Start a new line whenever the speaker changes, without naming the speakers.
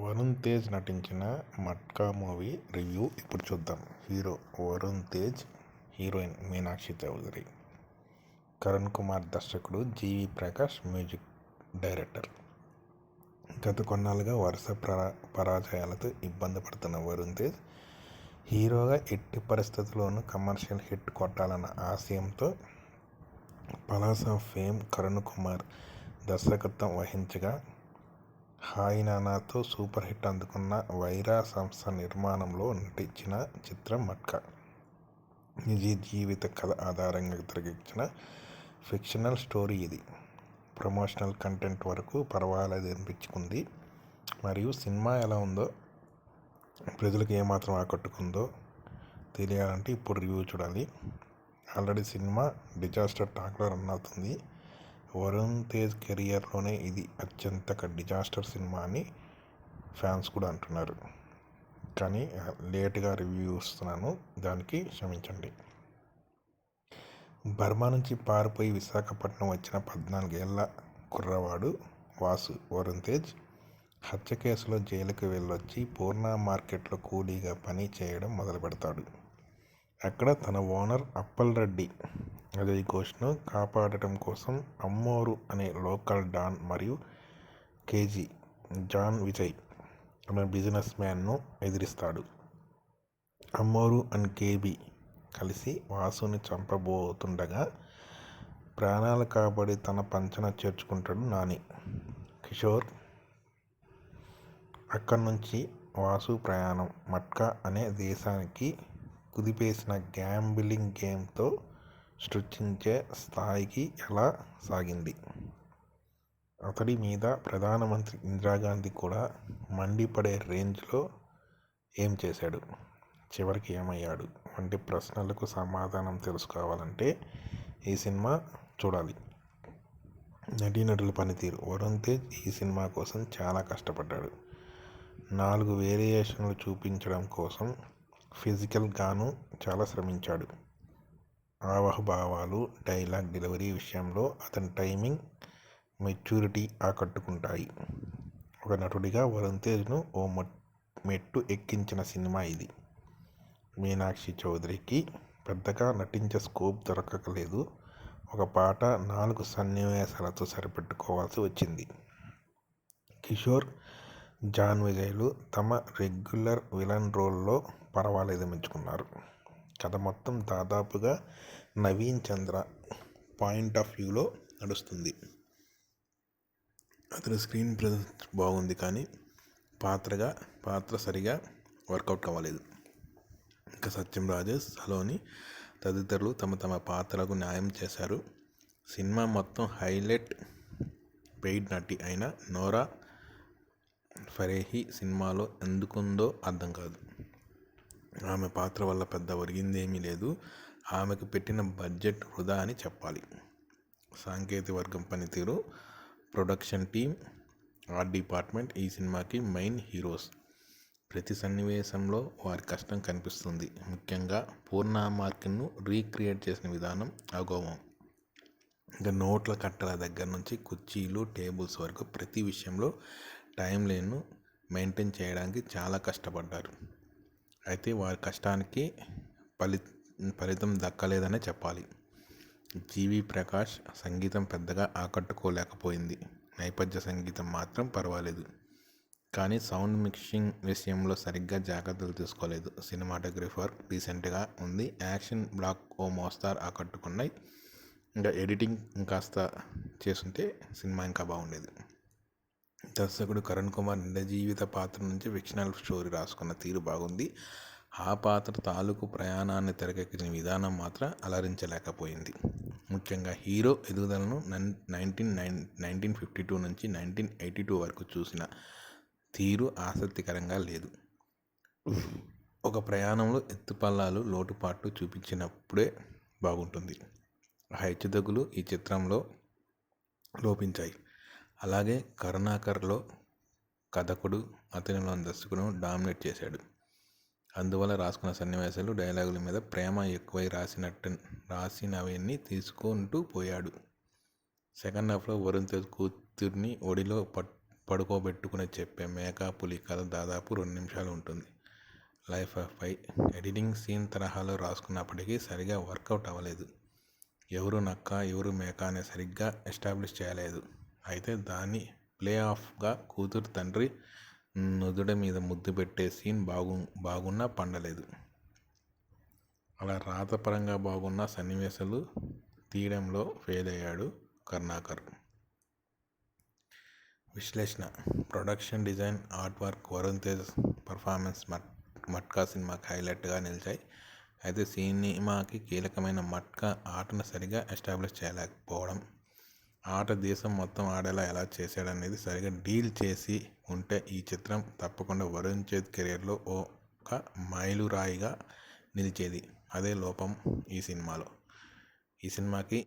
వరుణ్ తేజ్ నటించిన matka movie review ఇప్పుడు చూద్దాం. హీరో వరుణ్ తేజ్ హీరోయిన్ మీనాక్షి చౌదరి కరణ్ కుమార్ దర్శకుడు జీవి ప్రకాష్ మ్యూజిక్ డైరెక్టర్. గత కొన్నాళ్ళుగా వరుస పరా పరాజయాలతో ఇబ్బంది పడుతున్న వరుణ్ తేజ్ హీరోగా ఎట్టి పరిస్థితుల్లోనూ కమర్షియల్ హిట్ కొట్టాలన్న ఆశయంతో పలాస ఫేమ్ కరుణ్ కుమార్ దర్శకత్వం వహించగా హాయ్ నానాతో సూపర్ హిట్ అందుకున్న వైరా సంస్థ నిర్మాణంలో నటించిన చిత్రం మట్కా. నిజ జీవిత కథ ఆధారంగా తెరగించిన ఫిక్షనల్ స్టోరీ ఇది. ప్రమోషనల్ కంటెంట్ వరకు పర్వాలేదు అనిపించుకుంది. మరియు సినిమా ఎలా ఉందో ప్రజలకు ఏమాత్రం ఆకట్టుకుందో తెలియాలంటే ఇప్పుడు రివ్యూ చూడాలి. ఆల్రెడీ సినిమా డిజాస్టర్ టాక్లో రన్ అవుతుంది. వరుణ్ తేజ్ కెరియర్లోనే ఇది అత్యంత డిజాస్టర్ సినిమా అని ఫ్యాన్స్ కూడా అంటున్నారు. కానీ లేట్గా రివ్యూ ఇస్తున్నాను. దానికి క్షమించండి. బర్మా నుంచి పారిపోయి విశాఖపట్నం వచ్చిన పద్నాలుగేళ్ళ కుర్రవాడు వాసు వరుణ్ తేజ్ హత్య కేసులో జైలుకు వెళ్ళొచ్చి పూర్ణ మార్కెట్లో కూలీగా పని చేయడం మొదలు పెడతాడు అక్కడ తన ఓనర్ అప్పల్ రెడ్డి అజయ్ ఘోష్ను కాపాడటం కోసం అమ్మోరు అనే లోకల్ డాన్ మరియు కేజీ జాన్ విజయ్ అనే బిజినెస్ మ్యాన్ను ఎదిరిస్తాడు. అమ్మోరు అండ్ కేబీ కలిసి వాసుని చంపబోతుండగా ప్రాణాలు కాపాడి తన పంచన చేర్చుకుంటాడు నాని. కిషోర్ అక్కడి నుంచి వాసు ప్రయాణం. మట్కా అనే దేశానికి కుదిపేసిన గ్యాంబిలింగ్ గేమ్తో సృష్టించే స్థాయికి ఎలా సాగింది? అతడి మీద ప్రధానమంత్రి ఇందిరాగాంధీ కూడా మండిపడే రేంజ్లో ఏం చేశాడు? చివరికి ఏమయ్యాడు? వంటి ప్రశ్నలకు సమాధానం తెలుసుకోవాలంటే ఈ సినిమా చూడాలి. నటీనటుల పనితీరు. వరుణ్ తేజ్ ఈ సినిమా కోసం చాలా కష్టపడ్డాడు. నాలుగు వేరియేషన్లు చూపించడం కోసం ఫిజికల్గాను చాలా శ్రమించాడు. ఆవహభావాలు డైలాగ్ డెలివరీ విషయంలో అతని టైమింగ్ మెచ్యూరిటీ ఆకట్టుకుంటాయి. ఒక నటుడిగా వరుణ్ తేజ్ను ఓ మెట్టు ఎక్కించిన సినిమా ఇది. మీనాక్షి చౌదరికి పెద్దగా నటించే స్కోప్ దొరకలేదు ఒక పాట నాలుగు సన్నివేశాలతో సరిపెట్టుకోవాల్సి వచ్చింది. కిషోర్ జాన్ విజయ్లు తమ రెగ్యులర్ విలన్ రోల్లో పర్వాలేదు మెచ్చుకున్నారు. కథ మొత్తం దాదాపుగా నవీన్ చంద్ర పాయింట్ ఆఫ్ వ్యూలో నడుస్తుంది. అతని స్క్రీన్ ప్రెజెన్స్ బాగుంది కానీ పాత్రగా పాత్ర సరిగా వర్కౌట్ కావలేదు. ఇంకా సత్యం రాజేష్ సలోని తదితరులు తమ తమ పాత్రలకు న్యాయం చేశారు. సినిమా మొత్తం హైలైట్ పెయిడ్ నటి అయిన నోరా ఫరేహి సినిమాలో ఎందుకుందో అర్థం కాదు. ఆమె పాత్ర వల్ల పెద్ద ఒరిగిందేమీ లేదు. ఆమెకు పెట్టిన బడ్జెట్ వృధా అని చెప్పాలి. సాంకేతిక వర్గం పనితీరు ప్రొడక్షన్ టీం ఆర్ట్ డిపార్ట్మెంట్ ఈ సినిమాకి మెయిన్ హీరోస్. ప్రతి సన్నివేశంలో వారి కష్టం కనిపిస్తుంది. ముఖ్యంగా పూర్ణ మార్కెట్ను రీక్రియేట్ చేసిన విధానం అగోమం ఇంకా నోట్ల కట్టల దగ్గర నుంచి కుర్చీలు టేబుల్స్ వరకు ప్రతి విషయంలో టైం లైన్ను మెయింటైన్ చేయడానికి చాలా కష్టపడ్డారు. అయితే వారి కష్టానికి ఫలి ఫలితం దక్కలేదనే చెప్పాలి. జీవి ప్రకాష్ సంగీతం పెద్దగా ఆకట్టుకోలేకపోయింది. నేపథ్య సంగీతం మాత్రం పర్వాలేదు. కానీ సౌండ్ మిక్సింగ్ విషయంలో సరిగ్గా జాగ్రత్తలు తీసుకోలేదు. సినిమాటోగ్రఫర్ డీసెంట్గా ఉంది. యాక్షన్ బ్లాక్ ఓ మోస్తార్ ఆకట్టుకున్నాయి. ఇంకా ఎడిటింగ్ ఇంకాస్త చేస్తుంటే సినిమా ఇంకా బాగుండేది. దర్శకుడు కరణ్ కుమార్ నిండ జీవిత పాత్ర నుంచి ఫిక్షనల్ స్టోరీ రాసుకున్న తీరు బాగుంది. ఆ పాత్ర తాలూకు ప్రయాణాన్ని తెరకెక్కించిన విధానం మాత్రం అలరించలేకపోయింది. ముఖ్యంగా హీరో ఎదుగుదలను nineteen nine nineteen fifty two నుంచి నైన్టీన్ ఎయిటీ టూ వరకు చూసిన తీరు ఆసక్తికరంగా లేదు. ఒక ప్రయాణంలో ఎత్తుపల్లాలు లోటుపాట్లు చూపించినప్పుడే బాగుంటుంది. ఆ హెచ్చుతగ్గులు ఈ చిత్రంలో లోపించాయి. అలాగే కరుణాకర్లో కథకుడు అతనిలోని దర్శకుడు డామినేట్ చేశాడు. అందువల్ల రాసుకున్న సన్నివేశాలు డైలాగుల మీద ప్రేమ ఎక్కువై రాసినట్టు రాసినవన్నీ తీసుకుంటూ పోయాడు. సెకండ్ హాఫ్లో వరుణ్ తేజ్ కూతుర్ని ఒడిలో పడుకోబెట్టుకుని చెప్పే మేకా పులి కథ దాదాపు రెండు నిమిషాలు ఉంటుంది. Life of Pi editing scene తరహాలో రాసుకున్నప్పటికీ సరిగా వర్కౌట్ అవ్వలేదు. ఎవరు నక్క ఎవరు మేక అనే సరిగ్గా ఎస్టాబ్లిష్ చేయలేదు. అయితే దాన్ని ప్లే ఆఫ్గా కూతురు తండ్రి నుదుడ మీద ముద్దు పెట్టే సీన్ బాగు బాగున్నా పండలేదు. అలా రాతపరంగా బాగున్న సన్నివేశాలు తీయడంలో ఫెయిల్ అయ్యాడు కర్ణాకర్. విశ్లేషణ production design art work Varun Tej performance మట్ మట్కా సినిమాకి హైలైట్గా నిలిచాయి. అయితే సినిమాకి కీలకమైన మట్కా ఆటను సరిగా ఎస్టాబ్లిష్ చేయలేకపోవడం ఆట దేశం మొత్తం ఆడేలా ఎలా చేశాడనేది సరిగా డీల్ చేసి ఉంటే ఈ చిత్రం తప్పకుండా వరుణ్ చేత్ కెరీర్లో ఒక మైలురాయిగా నిలిచేది. అదే లోపం ఈ సినిమాలో. ఈ సినిమాకి